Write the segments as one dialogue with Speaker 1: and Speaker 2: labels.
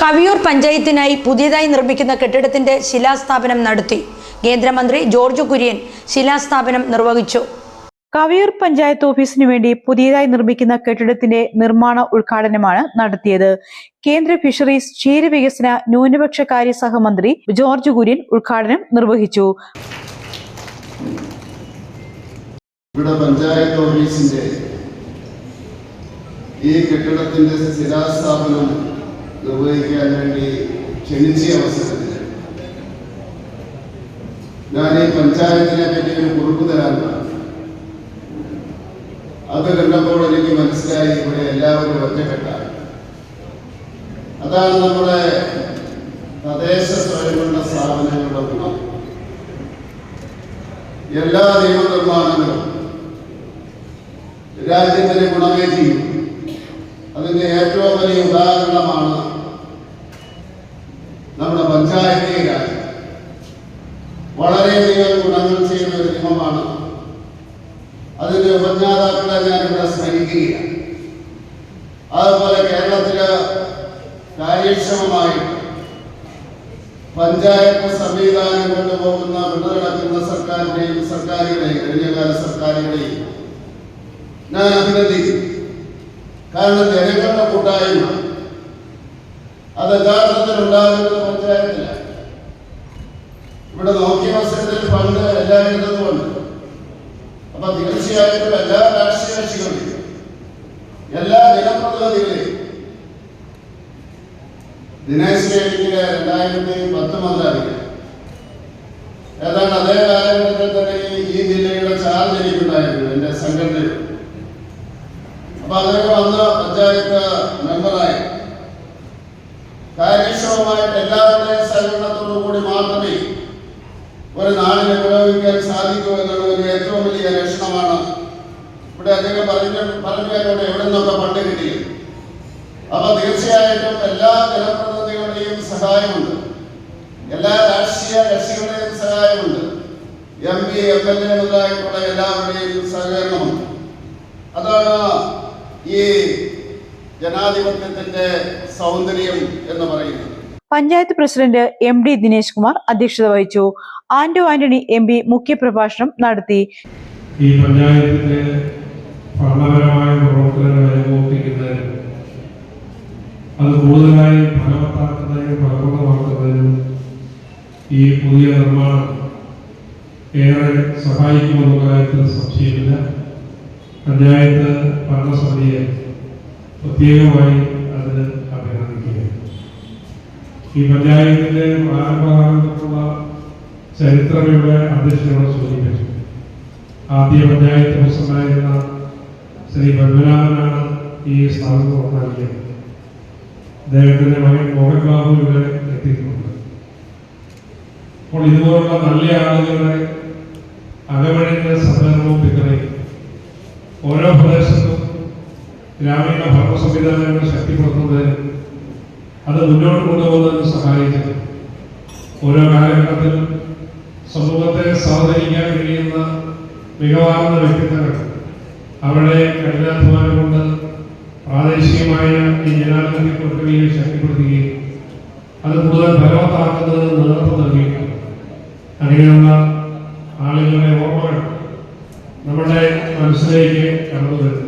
Speaker 1: കവിയൂർ പഞ്ചായത്തിനായി പുതിയതായി നിർമ്മിക്കുന്ന കെട്ടിടത്തിന്റെ ശിലാസ്ഥാപനം നടത്തി. കേന്ദ്രമന്ത്രി ജോർജ് കുര്യൻ ശിലാസ്ഥാപനം നിർവഹിച്ചു.
Speaker 2: കവിയൂർ പഞ്ചായത്ത് ഓഫീസിനു വേണ്ടി പുതിയതായി നിർമ്മിക്കുന്ന കെട്ടിടത്തിന്റെ നിർമ്മാണ ഉദ്ഘാടനമാണ് നടത്തിയത്. കേന്ദ്ര ഫിഷറീസ് ക്ഷീരവികസന ന്യൂനപക്ഷ കാര്യ സഹമന്ത്രി ജോർജ് കുര്യൻ ഉദ്ഘാടനം നിർവഹിച്ചു.
Speaker 3: ഇവിടെ പഞ്ചായത്ത് ഓഫീസിന്റെ ഈ കെട്ടിടത്തിന്റെ സ്ഥിരാസ്ഥാപനം നിർവഹിക്കാൻ വേണ്ടി ക്ഷണിച്ച അവസരത്തിൽ ഞാൻ ഈ പഞ്ചായത്തിനെ പറ്റി ഒരു കുറിപ്പ് തരാനാണ് അത് കണ്ടപ്പോൾ എനിക്ക് മനസ്സിലായി ഇവിടെ എല്ലാവരും ഒറ്റക്കെട്ടാണ് അതാണ് നമ്മുടെ തദ്ദേശ സ്വയംഭരണ സ്ഥാപനങ്ങളുടെ ഗുണം. എല്ലാ നിയമനിർമ്മാണങ്ങളും രാജ്യത്തിന് ഗുണമേ ചെയ്യും അതിന്റെ ഏറ്റവും വലിയ ഉദാഹരണമാണ് നമ്മുടെ പഞ്ചായത്തി രാജ് വളരെയധികം ഗുണങ്ങൾ ചെയ്യുന്ന ഒരു നിയമമാണ്. അതിന്റെ ഉപജ്ഞാതാക്കളെ ഞാൻ ഇവിടെ സ്മരിക്കുകയാണ് അതുപോലെ കേരളത്തിൽ കാര്യക്ഷമമായി പഞ്ചായത്ത് സംവിധാനം കൊണ്ടുപോകുന്ന വിടനടക്കുന്ന സർക്കാരിന്റെയും സർക്കാരുകളെയും കഴിഞ്ഞകാല സർക്കാരുകളെയും ഞാൻ അഭിനന്ദിക്കും കാരണം ജനങ്ങളുടെ കൂട്ടായ്മ അത് യഥാർത്ഥത്തിൽ ഉണ്ടാകുന്നത് പഞ്ചായത്തിലാണ്. ഇവിടെ നോക്കിയ അവസരത്തിൽ പണ്ട് എല്ലാവരും ഉണ്ട് അപ്പൊ തീർച്ചയായിട്ടും എല്ലാ രാഷ്ട്രീയ കക്ഷികളും എല്ലാ ജനപ്രതിനിധികളെയും ദിനേശ് രേഖിലെ രണ്ടായിരത്തി പത്ത് മന്ത്രാലയം ഏതാണ്ട് അതേ കാലഘട്ടത്തിൽ തന്നെ ഈ ജില്ലയുടെ ചാർജ് എനിക്കുണ്ടായിരുന്നു എന്റെ സംഘടനയിൽ അപ്പൊ അദ്ദേഹം വന്ന പഞ്ചായത്ത് മെമ്പറായി. കാര്യക്ഷമമായിട്ട് എല്ലാവരുടെയും സഹകരണത്തോടു കൂടി മാത്രമേ ഒരു നാടിനെ പുരോഗമിക്കാൻ സാധിക്കൂ എന്നുള്ളതിന് ഏറ്റവും വലിയ ലക്ഷണമാണ്. ഇവിടെ അദ്ദേഹം പറഞ്ഞു പറഞ്ഞു എന്നോട് എവിടെ നിന്നൊക്കെ പണ്ട് കിട്ടിയത്? അപ്പൊ തീർച്ചയായിട്ടും എല്ലാ ജനപ്രതിനിധികളുടെയും സഹായമുണ്ട്. എല്ലാ രാഷ്ട്രീയ കക്ഷികളുടെയും സഹായമുണ്ട്. M P M L A മുതലായിട്ടുള്ള എല്ലാവരുടെയും സഹകരണമുണ്ട്. അതാണ് ഈ ജനാധിപത്യത്തിന്റെ സൗന്ദര്യം എന്ന് പറയുന്നത്.
Speaker 2: Panchayat president M D Dinesh Kumar അധ്യക്ഷത വഹിച്ചു. ആന്റോ ആന്റണി എം പി മുഖ്യപ്രഭാഷണം നടത്തി.
Speaker 4: ഈ പഞ്ചായത്തിന്റെ ഭരണപരമായ പ്രവർത്തനങ്ങൾ ഏകോപിപ്പിക്കുന്നതിനും അത് കൂടുതലായി ഫലവത്താക്കുന്നതിനും ഫലപ്രദമാക്കുന്നതിനും ഈ പുതിയ നിർമ്മാണം ഏറെ സഹായിക്കുമെന്ന കാര്യത്തിൽ സംശയമില്ല. പഞ്ചായത്ത് ഭരണസമിതിയെ പ്രത്യേകമായി അതിന് അഭിനന്ദിക്കുക ഈ പഞ്ചായത്തിന്റെ പ്രാരംഭകാലത്തുള്ള ചരിത്രങ്ങളുടെ അധ്യക്ഷനോട് സൂചിപ്പിച്ചു. ആദ്യ പഞ്ചായത്ത് പ്രസിഡന്റായിരുന്ന ശ്രീ പത്മനാഭനാണ് ഈ സ്ഥാപനം നൽകിയത് അദ്ദേഹത്തിന്റെ മകൻ മോഹൻ ബാബു ഇവിടെ എത്തിയിട്ടുണ്ട്. അപ്പോൾ ഇതുപോലുള്ള നല്ല ആളുകളുടെ അകമഴിഞ്ഞ സംഭരണവും പിന്തുണയും ഓരോ പ്രദേശത്തും ഗ്രാമീണ ഭരണ സംവിധാനങ്ങൾ ശക്തിപ്പെടുത്തുന്നതിന് അത് മുന്നോട്ട് കൊണ്ടുപോകുന്നതിന് സഹായിക്കുന്നു ഓരോ കാലഘട്ടത്തിലും സമൂഹത്തെ സ്വാധീനിക്കാൻ കഴിയുന്ന മികവാർന്ന വ്യക്തിത്വങ്ങൾ. അവരുടെ കഠിനാധ്വാനം കൊണ്ട് പ്രാദേശികമായ ഈ ജനാധിപത്യ പ്രക്രിയയെ ശക്തിപ്പെടുത്തുകയും അത് കൂടുതൽ ഫലവത്താക്കുന്നത് നേതൃത്വം നൽകിയിട്ടുണ്ട്. അങ്ങനെയുള്ള ആളുകളുടെ ഓർമ്മകൾ നമ്മുടെ മനസ്സിലേക്ക് കടന്നു വരുന്നു.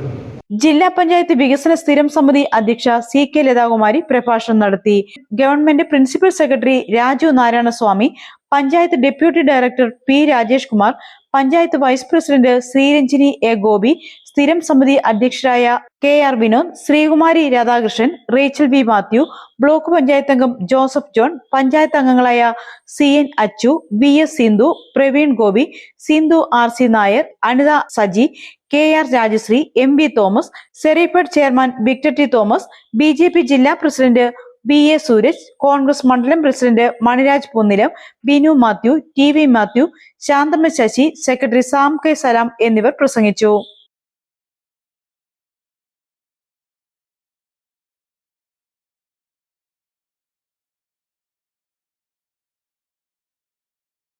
Speaker 2: ജില്ലാ പഞ്ചായത്ത് വികസന സ്ഥിരം സമിതി അധ്യക്ഷ സി കെ ലതാകുമാരി പ്രഭാഷണം നടത്തി. Government principal secretary Raju Narayanaswamy panchayat deputy director P Rajesh Kumar panchayat vice president Sreeranjini A Gopi സ്ഥിരം സമിതി അധ്യക്ഷരായ K R Vinod Sreekumari Radhakrishnan Rachel V Mathew block panchayat അംഗം ജോസഫ് ജോൺ പഞ്ചായത്ത് അംഗങ്ങളായ C N Achu V S Sindhu Praveen Gopi Sindhu R C Nair Anitha Saji K R Rajasree M V Thomas സെറിപ്പഡ് chairman Victor T Thomas B ജില്ലാ president B A Sooraj Congress മണ്ഡലം president Maniraj Ponnilam Binu Mathew T V Mathew Santhamma Sasi secretary Sam K Salam എന്നിവർ പ്രസംഗിച്ചു.